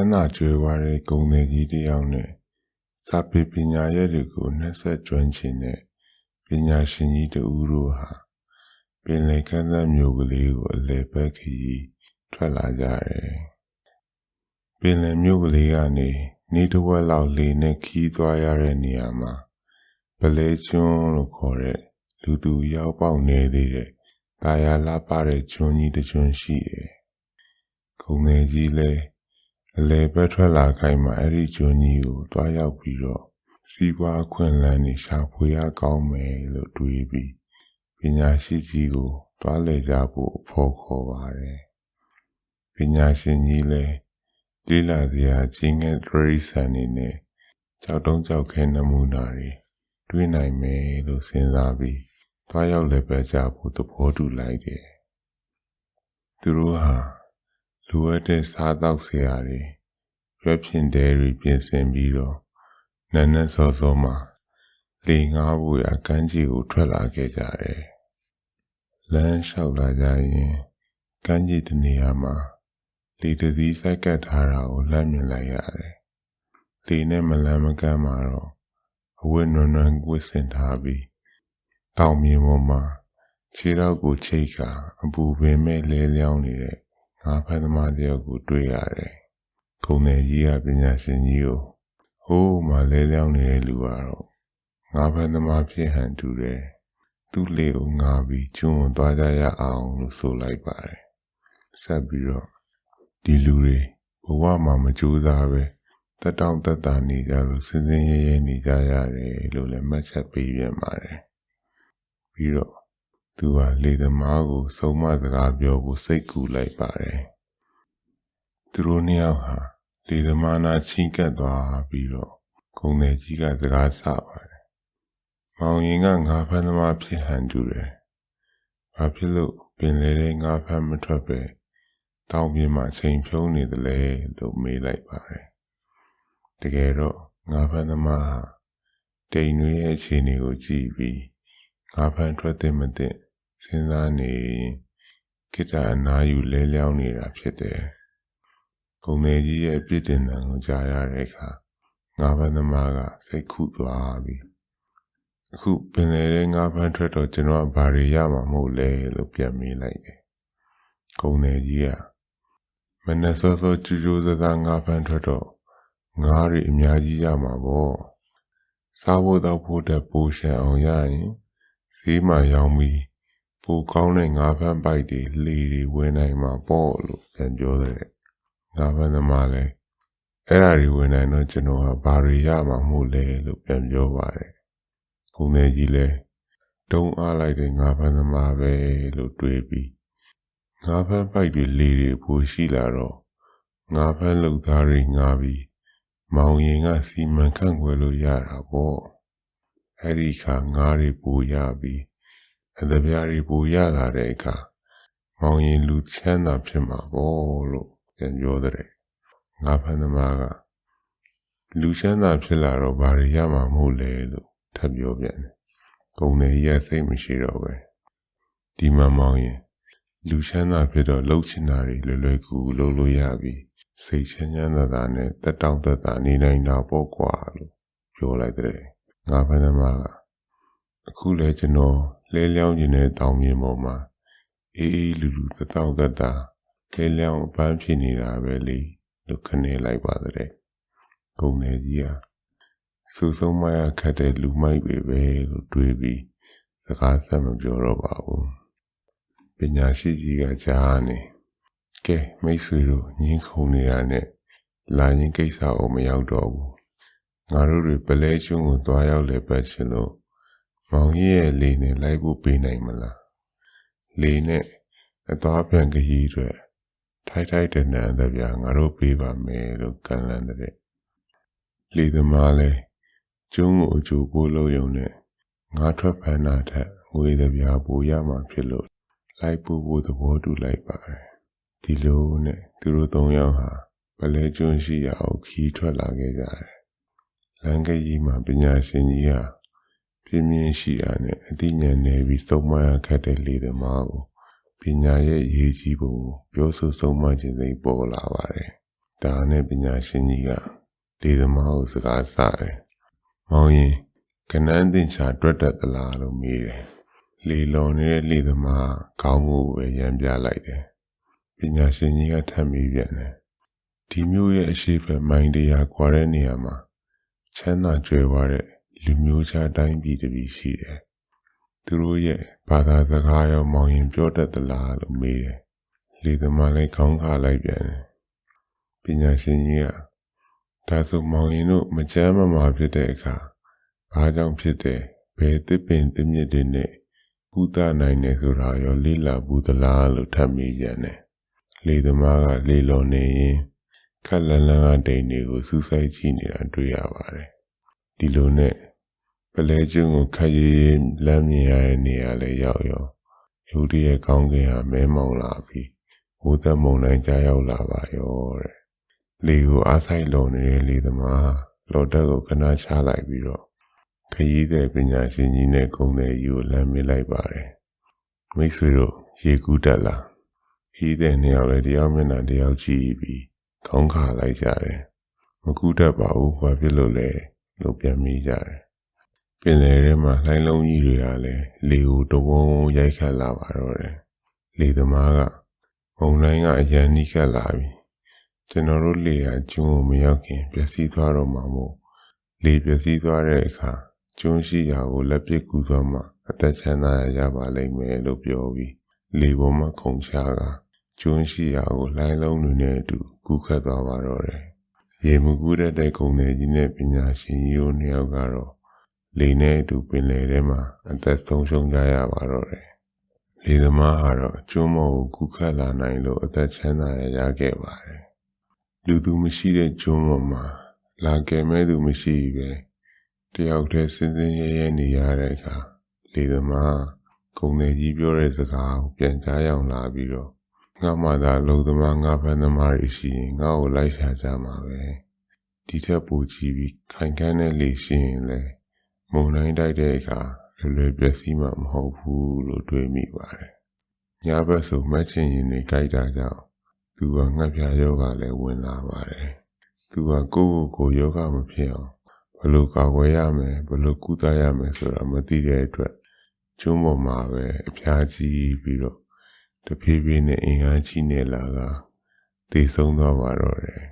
မ်းသာကြွယ်ဝတဲ့ဂုံသည်ကြီးတစ်ယောက်နဲ့စာပေပညာရဲ့တွေကိုနှက်ဆက်ကျွမ်းကျင်တဲ့ပညာရှင်ကြီးတဦးတို့ဟာပင်လယ်ကမ်းစပ်မြို့ကလေးကိုအလဲပတ်ခရီးထွက်လာကြတယ်။ပင်လယ်မြို့ကလေးကနေနေတစ်ဝက်လောက်လေနဲ့ခီးသွားရတဲ့နေရာမှာပလဲကျွန်းလို့ခေါ်တဲ့လူသူရောက်ပေါက်နေသေးတဲ့တာယာလာပတဲ့ကျွန်းကြီးတစ်ကျွန်းရှိတယ်။ခုံငယ်ကြီးလည်း အလဲဘက်ထွက်လာခိုင်းမှအဲ့ဒီကျွန်းကြီးကိုတွားရောက်ပြီးတော့စီးပွားခွင့်လန်းနေရှာဖွေရကောင်းမယ်လို့တွေးပြီးပညာရှိကြီးကိုတွားလေကြဖို့ဖော်ခေါ်ပါတယ်။ပညာရှင်ကြီးလည်းလေးလာစရာကြီးငယ်ဒရိစံနေနဲ့ကြောက်တုံးကြောက်ခဲနမူနာတွေတွေးနိုင်မယ်လို့စဉ်းစားပြီးတွားရောက်လည်းပဲကြဖို့သဘောတူလိုက်တယ်။သူတို့ဟာ လိုအပ်တဲ့စားတောက်စရာတွေရွက်ဖြင့်တဲတွေပြင်ဆင်ပြီးတော့နန်းနန်းစောစောမှာလေငါးဘူးရကမ်းခြေကိုထွက်လာခဲ့ကြတယ်။လမ်းလျှောက်လာကြရင်ကမ်းခြေတနေရာမှာလေတစည်းစိုက်ကပ်ထားတာကိုလှမ်းမြင်လိုက်ရတယ်။လေနဲ့မလန်းမကမ်းမှာတော့အဝတ်နွမ်းနွမ်းဝတ်ဆင်ထားပြီးတောင်မြေပေါ်မှာခြေထောက်ကိုချိတ်ကအပူပင်မဲ့လဲလျောင်းနေတဲ့ ငါးဖက်သမားတယောက်ကိုတွေ့ရတယ်။ခုံတယ်ကြီးကပညာရှင်ကြီးကိုဟိုးမှလဲလျောင်းနေတဲ့လူကတော့ငါးဖက်သမားဖြစ်ဟန်တူတယ်။သူ့လေကိုငါပြီးကျွန်းသွားကြရအောင်လို့ဆိုလိုက်ပါတယ်။ဆက်ပြီးတော့ဒီလူတွေဘဝမှာမကြိုးစားပဲတက်တောင့်တက်တာနေကြလို့စင်စင်ရဲရဲနေကြရတယ်လို့လည်းမှတ်ချက်ပေးပြန်ပါတယ်။ပြီးတော့ သူကလေသမားကိုစုံမစကားပြောဖို့စိတ်ကူလိုက်ပါတယ်။သူတို့နှစ်ယောက်ဟာလေသမားနာချင်းကပ်သွားပြီးတော့ခုံတယ်ကြီးကစကားဆပါတယ်။မောင်ရင်ကငါးဖမ်းသမားဖြစ်ဟန်တူတယ်။ဘာဖြစ်လို့ပင်လေတဲ့ငါးဖမ်းမထွက်ပဲတောင်ပြင်မှာချိန်ဖြုံးနေတယ်လေလို့မေးလိုက်ပါတယ်။တကယ်တော့ငါးဖမ်းသမားဟာတိမ်တွေရဲ့အခြေအနေကိုကြည့်ပြီးငါးဖမ်းထွက်တဲ့မတဲ့ စဉ်းစားနေကိတ္တအနာယူလဲလျောင်းနေတာဖြစ်တယ်။ဂုံသေးကြီးရဲ့ပြစ်တင်တံကိုကြားရတဲ့အခါငါးဖမ်းသမားကစိတ်ခုသွားပြီးအခုပင်လေတဲ့ငါးဖမ်းထွက်တော့ကျွန်တော်ဘာတွေရမှာမဟုတ်လဲလို့ပြန်မေးလိုက်တယ်။ဂုံသေးကြီးကမနက်စောစောကြူကြိုးစားစားငါးဖမ်းထွက်တော့ငါးတွေအများကြီးရမှာပေါ့။စားဖို့တော့ဖို့တဲ့ပိုရှန်အောင်ရရင်ဈေးမှာရောင်းပြီး ပိုကောင်းတဲ့ငါးဖမ်းပိုက်တွေလေတွေဝင်နိုင်မှာပေါ့လို့ပြန်ပြောတဲ့ငါးဖမ်းသမားလည်းအဲ့ဒါတွေဝင်နိုင်တော့ကျွန်တော်ကဘာတွေရမှာမို့လဲလို့ပြန်ပြောပါတယ်။ခုံနေကြီးလည်းတုံးအားလိုက်တဲ့ငါးဖမ်းသမားပဲလို့တွေးပြီးငါးဖမ်းပိုက်တွေလေတွေပိုရှိလာတော့ငါးဖမ်းလုပ်သားတွေငါပြီးမောင်ရင်ကစီမံခန့်ခွဲလို့ရတာပေါ့။အဲ့ဒီခါငါးတွေပိုရပြီး အသပြားတွေပိုရလာတဲ့အခါမောင်ရင်လူချမ်းသာဖြစ်မှာပေါ့လို့ပြန်ပြောတဲ့ငါဖန်သမားကလူချမ်းသာဖြစ်လာတော့ဘာတွေရမှာမဟုတ်လဲလို့ထပ်ပြောပြန်တယ်။ဂုံနေရစိတ်မရှိတော့ပဲဒီမှာမောင်ရင်လူချမ်းသာဖြစ်တော့လှုပ်ချင်တာတွေလွယ်လွယ်ကူကူလုပ်လို့ရပြီးစိတ်ချမ်းချမ်းသာသာနဲ့တက်တောင့်တက်တာနေနိုင်တာပေါ့ကွာလို့ပြောလိုက်တဲ့ငါဖန်သမားက အခုလဲကျွန်တော်လဲလျောင်းခြင်းတဲ့တောင်မြင်ပေါ်မှာအေးအေးလူလူတတောင့်တတာလဲလျောင်းပန်းဖြစ်နေတာပဲလေလို့ခနေလိုက်ပါတဲ့ဂုံနေကြီးဟာစူဆုံးမရခတ်တဲ့လူမိုက်ပဲပဲလို့တွေးပြီးစကားဆက်မပြောတော့ပါဘူးပညာရှိကြီးကကြားနေကဲမိတ်ဆွေတို့ညင်းခုန်နေတာနဲ့လာရင်ကိစ္စအောင်မရောက်တော့ဘူးငါတို့တွေပလဲကျွန်းကိုသွားရောက်လဲပတ်ချင်လို့ မောင်ကြီးရဲ့လေနဲ့လိုက်ဖို့ပေးနိုင်မလားလေနဲ့အသွားပြန်ခရီးတွေထိုက်ထိုက်တန်တန်တဲ့ဗျာငါတို့ပေးပါမယ်လို့ကန်လန်းတဲ့လေသမားလဲကျုံးကိုအကျိုးပိုးလို့ယုံနဲ့ငါထွက်ဖန်တာထက်ငွေတဲ့ဗျာပိုရမှာဖြစ်လို့လိုက်ပို့ဖို့သဘောတူလိုက်ပါတယ်ဒီလိုနဲ့သူတို့သုံးယောက်ဟာပလဲကျွန်းရှိရအောင်ခီးထွက်လာခဲ့ကြတယ်လမ်းကကြီးမှာပညာရှင်ကြီးဟာ ပြင်းပြင်းရှိရနဲ့အသိဉာဏ်နဲ့ပြီးသုံးမရခတ်တဲ့လေသမားကိုပညာရဲ့ရေးကြီးပုံကိုပြောဆိုဆုံးမခြင်းစိတ်ပေါ်လာပါတယ်ဒါနဲ့ပညာရှင်ကြီးကလေသမားကိုစကားဆတယ်။မောင်ရင်ကနန်းတင်ချာတွက်တတ်သလားလို့မေးတယ်။လေလွန်နေတဲ့လေသမားခေါင်းကိုပဲရမ်းပြလိုက်တယ်။ပညာရှင်ကြီးကထပ်ပြီးပြန်တယ်။ဒီမျိုးရဲ့အရှိဖက်မိုင်းတရားကွာတဲ့နေရာမှာချမ်းသာကြွယ်ဝတဲ့ လူမျိုးခြားတိုင်းပြည်တစ်ပြည်ရှိတယ်။သူတို့ရဲ့ဘာသာစကားရောမောင်ရင်ပြောတတ်သလားလို့မေးတယ်။လေသမားလည်းခေါင်းခါလိုက်ပြန်တယ်။ပညာရှင်ကြီးကဒါဆိုမောင်ရင်တို့မချမ်းမမာဖြစ်တဲ့အခါဘာကြောင့်ဖြစ်တယ်ဘယ်တစ်ပင်တစ်မြစ်တွေနဲ့ကုသနိုင်တယ်ဆိုတာရောလေ့လာဘူးသလားလို့ထပ်မေးပြန်တယ်။လေသမားကလေလွန်နေရင်ခက်လန်းလန်းကတိန်တွေကိုစူးစိုက်ကြည့်နေတာတွေ့ရပါတယ်။ ဒီလိုနဲ့ပလဲကျွန်းကိုခက်ရည်ရည်လမ်းမြင်ရတဲ့နေရာလဲရောက်ရောရုတ်တရက်ကောင်းကင်ဟာမဲမောင်လာပြီးဝိသက်မုန်တိုင်းကြားရောက်လာပါရောတဲ့။လေကိုအားဆိုင်လုံနေတဲ့လေသမားလော်တက်ကိုခဏချလိုက်ပြီးတော့ခရီးတဲ့ပညာရှင်ကြီးနဲ့ဂုံတဲ့ယူကိုလမ်းမေးလိုက်ပါတယ်။မိတ်ဆွေတို့ရေကူးတက်လာခရီးတဲ့နှစ်ယောက်လည်းတယောက်မျက်နှာတယောက်ကြည့်ပြီးခေါင်းခါလိုက်ကြတယ်။မကူးတတ်ပါဘူးဘာဖြစ်လို့လဲ လို့ပြန်မိကြတယ်။ပင်လယ်ထဲမှာလှိုင်းလုံးကြီးတွေကလည်းလေကိုတဝုံရိုက်ခတ်လာပါတော့တယ်။လေသမားကမုန်တိုင်းကအရန်နီးခတ်လာပြီ။ကျွန်တော်တို့လေဟာကျွန်းကိုမရောက်ခင်ပျက်စီးသွားတော့မှာမို့လေပျက်စီးသွားတဲ့အခါကျွန်းရှိရာကိုလက်ပစ်ကူသွားမှအသက်ချမ်းသာရပါလိမ့်မယ်လို့ပြောပြီးလေပေါ်မှာခုန်ချကကျွန်းရှိရာကိုလှိုင်းလုံးတွေနဲ့အတူကူးခတ်သွားပါတော့တယ်။ ရေမကူးတဲ့တဲ့ကုံတွေကြီးနဲ့ပညာရှင်ကြီးတို့နှစ်ယောက်ကတော့လေနဲ့အတူပင်လယ်ထဲမှာအသက်ဆုံးရှုံးကြရပါတော့တယ်။လေသမားကတော့ကျွန်းမော်ကိုကူးခတ်လာနိုင်လို့အသက်ချမ်းသာရရခဲ့ပါတယ်။လူသူမရှိတဲ့ကျွန်းပေါ်မှာလာကယ်မဲ့သူမရှိပဲတယောက်တည်းစင်းစင်းရဲရဲနေရတဲ့အခါလေသမားကုံတယ်ကြီးပြောတဲ့စကားကိုပြန်ကြားရောက်လာပြီးတော့ ငါမှသာလုံသမားငါဖန်သမားတွေရှိရင်ငါ့ကိုလိုက်ရှာကြမှာပဲဒီထက်ပိုကြည့်ပြီးခိုင်ခန့်တဲ့လေရှိရင်လေမုံတိုင်းတိုက်တဲ့အခါလွယ်လွယ်ပျက်စီးမှာမဟုတ်ဘူးလို့တွေးမိပါတယ်ညဘက်ဆိုမက်ချင်ရင်တွေကြိုက်တာကြောင့်သူကငှက်ပြာယောဂလည်းဝင်လာပါတယ်သူကကိုယ့်ကိုယ်ကိုယောဂမဖြစ်အောင်ဘယ်လိုကာကွယ်ရမယ်ဘယ်လိုကုသရမယ်ဆိုတာမသိတဲ့အတွက်ကျွန်းပေါ်မှာပဲအဖျားကြီးပြီးတော့ တဖြည်းဖြည်းနဲ့အင်အားကြီးနေလာကသေဆုံးသွားပါတော့တယ်